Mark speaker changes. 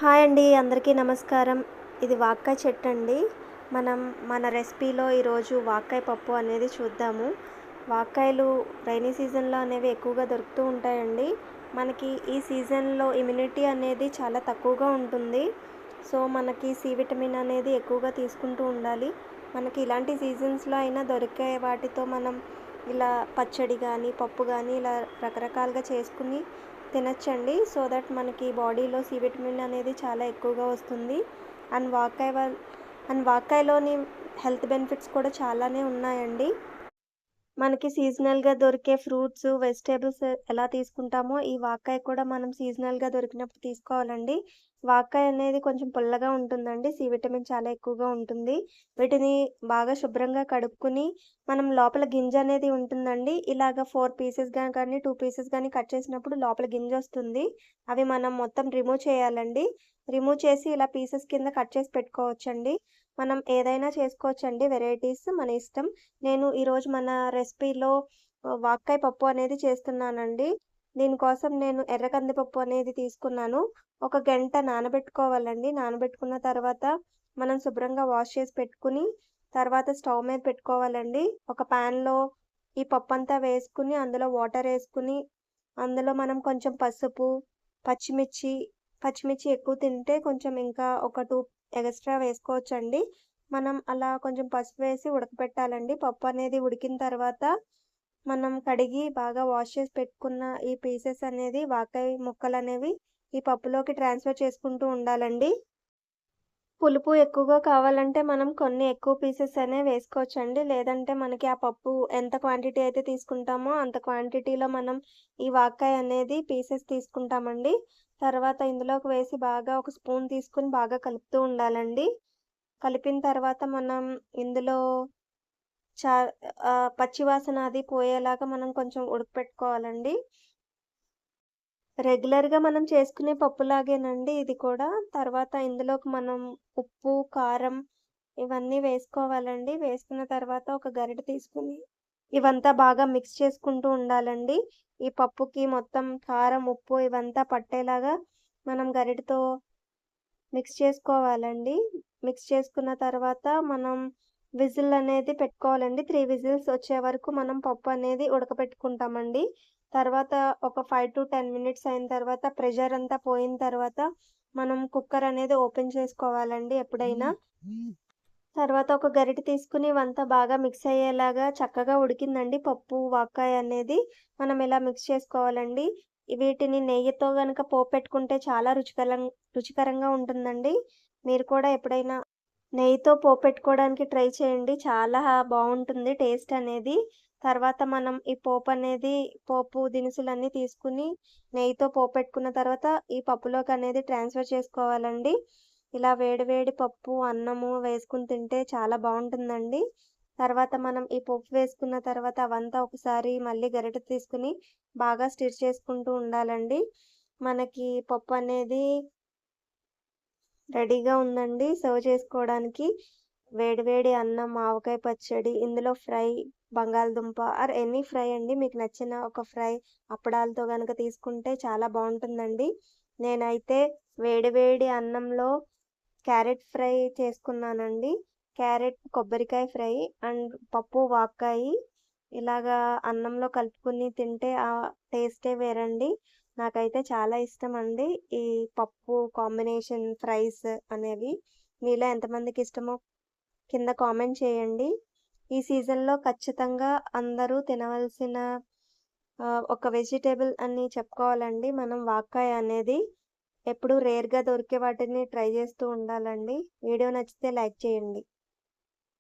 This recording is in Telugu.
Speaker 1: హాయ్ అండి అందరికీ నమస్కారం. ఇది వాక్కాయ చెట్టు అండి మనం మన రెసిపీలో ఈరోజు వాక్కాయ పప్పు అనేది చూద్దాము. వాక్కాయలు రైనీ సీజన్లో అనేవి ఎక్కువగా దొరుకుతూ ఉంటాయండి. మనకి ఈ సీజన్లో ఇమ్యూనిటీ అనేది చాలా తక్కువగా ఉంటుంది. సో మనకి సి విటమిన్ అనేది ఎక్కువగా తీసుకుంటూ ఉండాలి. మనకి ఇలాంటి సీజన్స్లో అయినా దొరికే వాటితో మనం ఇలా పచ్చడి కానీ పప్పు కానీ ఇలా రకరకాలుగా చేసుకుని తినచ్చండి. సో దట్ మనకి బాడీలో సి విటమిన్ అనేది చాలా ఎక్కువగా వస్తుంది. అండ్ వాకాయ వల్ అండ్ వాకాయలోని హెల్త్ బెనిఫిట్స్ కూడా చాలానే ఉన్నాయండి. మనకి సీజనల్గా దొరికే ఫ్రూట్స్ వెజిటేబుల్స్ ఎలా తీసుకుంటామో ఈ వాకాయ కూడా మనం సీజనల్గా దొరికినప్పుడు తీసుకోవాలండి. వాకాయ అనేది కొంచెం పుల్లగా ఉంటుందండి. సి విటమిన్ చాలా ఎక్కువగా ఉంటుంది. వీటిని బాగా శుభ్రంగా కడుక్కుని మనం లోపల గింజ అనేది ఉంటుందండి. ఇలాగ ఫోర్ పీసెస్ కానీ టూ పీసెస్ కానీ కట్ చేసినప్పుడు లోపల గింజ వస్తుంది. అవి మనం మొత్తం రిమూవ్ చేయాలండి. రిమూవ్ చేసి ఇలా పీసెస్ కింద కట్ చేసి పెట్టుకోవచ్చండి. మనం ఏదైనా చేసుకోవచ్చండి. వెరైటీస్ మన ఇష్టం. నేను ఈరోజు మన రెసిపీలో వాక్కాయ పప్పు అనేది చేస్తున్నానండి. దీనికోసం నేను ఎర్ర కందిపప్పు అనేది తీసుకున్నాను. ఒక గంట నానబెట్టుకోవాలండి. నానబెట్టుకున్న తర్వాత మనం శుభ్రంగా వాష్ చేసి పెట్టుకుని తర్వాత స్టవ్ మీద పెట్టుకోవాలండి. ఒక ప్యాన్లో ఈ పప్పు అంతా వేసుకుని అందులో వాటర్ వేసుకుని అందులో మనం కొంచెం పసుపు పచ్చిమిర్చి పచ్చిమిర్చి ఎక్కువ తింటే కొంచెం ఇంకా ఒక టూ ఎక్స్ట్రా వేసుకోవచ్చండి. మనం అలా కొంచెం పసుపు వేసి ఉడకపెట్టాలండి. పప్పు అనేది ఉడికిన తర్వాత మనం కడిగి బాగా వాష్ చేసి పెట్టుకున్న ఈ పీసెస్ అనేది వాకాయ ముక్కలు అనేవి ఈ పప్పులోకి ట్రాన్స్ఫర్ చేసుకుంటూ ఉండాలండి. పులుపు ఎక్కువగా కావాలంటే మనం కొన్ని ఎక్కువ పీసెస్ అనే వేసుకోవచ్చండి. లేదంటే మనకి ఆ పప్పు ఎంత క్వాంటిటీ అయితే తీసుకుంటామో అంత క్వాంటిటీలో మనం ఈ వాకాయ అనేది పీసెస్ తీసుకుంటామండి. తర్వాత ఇందులోకి వేసి బాగా ఒక స్పూన్ తీసుకుని బాగా కలుపుతూ ఉండాలండి. కలిపిన తర్వాత మనం ఇందులో చా పచ్చివాసన అది పోయేలాగా మనం కొంచెం ఉడకపెట్టుకోవాలండి. రెగ్యులర్గా మనం చేసుకునే పప్పులాగేనండి ఇది కూడా. తర్వాత ఇందులోకి మనం ఉప్పు కారం ఇవన్నీ వేసుకోవాలండి. వేసుకున్న తర్వాత ఒక గరిటె తీసుకుని ఇవంతా బాగా మిక్స్ చేసుకుంటూ ఉండాలండి. ఈ పప్పుకి మొత్తం కారం ఉప్పు ఇవంతా పట్టేలాగా మనం గరిటతో మిక్స్ చేసుకోవాలండి. మిక్స్ చేసుకున్న తర్వాత మనం విజిల్ అనేది పెట్టుకోవాలండి. త్రీ విజిల్స్ వచ్చే వరకు మనం పప్పు అనేది ఉడకపెట్టుకుంటామండి. తర్వాత ఒక ఫైవ్ టు టెన్ మినిట్స్ అయిన తర్వాత ప్రెషర్ అంతా పోయిన తర్వాత మనం కుక్కర్ అనేది ఓపెన్ చేసుకోవాలండి ఎప్పుడైనా. తర్వాత ఒక గరిటె తీసుకుని ఇవంతా బాగా మిక్స్ అయ్యేలాగా చక్కగా ఉడికిందండి పప్పు వాక్కాయ అనేది. మనం ఇలా మిక్స్ చేసుకోవాలండి? వీటిని నెయ్యితో కనుక పోపెట్టుకుంటే చాలా రుచికరం రుచికరంగా ఉంటుందండి. మీరు కూడా ఎప్పుడైనా నెయ్యితో పోపెట్టుకోవడానికి ట్రై చేయండి. చాలా బాగుంటుంది టేస్ట్ అనేది. తర్వాత మనం ఈ పోపు అనేది పోపు దినుసులన్నీ తీసుకుని నెయ్యితో పోపెట్టుకున్న తర్వాత ఈ పప్పులోకి అనేది ట్రాన్స్ఫర్ చేసుకోవాలండి. ఇలా వేడివేడి పప్పు అన్నము వేసుకుని తింటే చాలా బాగుంటుందండి. తర్వాత మనం ఈ పప్పు వేసుకున్న తర్వాత అవంతా ఒకసారి మళ్ళీ గరిటె తీసుకుని బాగా స్టిర్ చేసుకుంటూ ఉండాలండి. మనకి పప్పు అనేది రెడీగా ఉందండి సర్వ్ చేసుకోవడానికి. వేడివేడి అన్నం ఆవకాయ పచ్చడి ఇందులో ఫ్రై బంగాళదుంప ఆర్ ఎనీ ఫ్రై అండి. మీకు నచ్చిన ఒక ఫ్రై అప్పడాలతో కనుక తీసుకుంటే చాలా బాగుంటుందండి. నేనైతే వేడివేడి అన్నంలో క్యారెట్ ఫ్రై చేసుకున్నానండి. క్యారెట్ కొబ్బరికాయ ఫ్రై అండ్ పప్పు వాక్కాయి ఇలాగా అన్నంలో కలుపుకుని తింటే ఆ టేస్టే వేరండి. నాకైతే చాలా ఇష్టం అండి ఈ పప్పు కాంబినేషన్ ఫ్రైస్ అనేవి. మీలో ఎంతమందికి ఇష్టమో కింద కామెంట్ చేయండి. ఈ సీజన్లో ఖచ్చితంగా అందరూ తినవలసిన ఒక వెజిటేబుల్ అని చెప్పుకోవాలండి మనం వాక్కాయ అనేది. ఎప్పుడు రేర్గా దొరికే వాటిని ట్రై చేస్తూ ఉండాలండి. వీడియో నచ్చితే లైక్ చేయండి.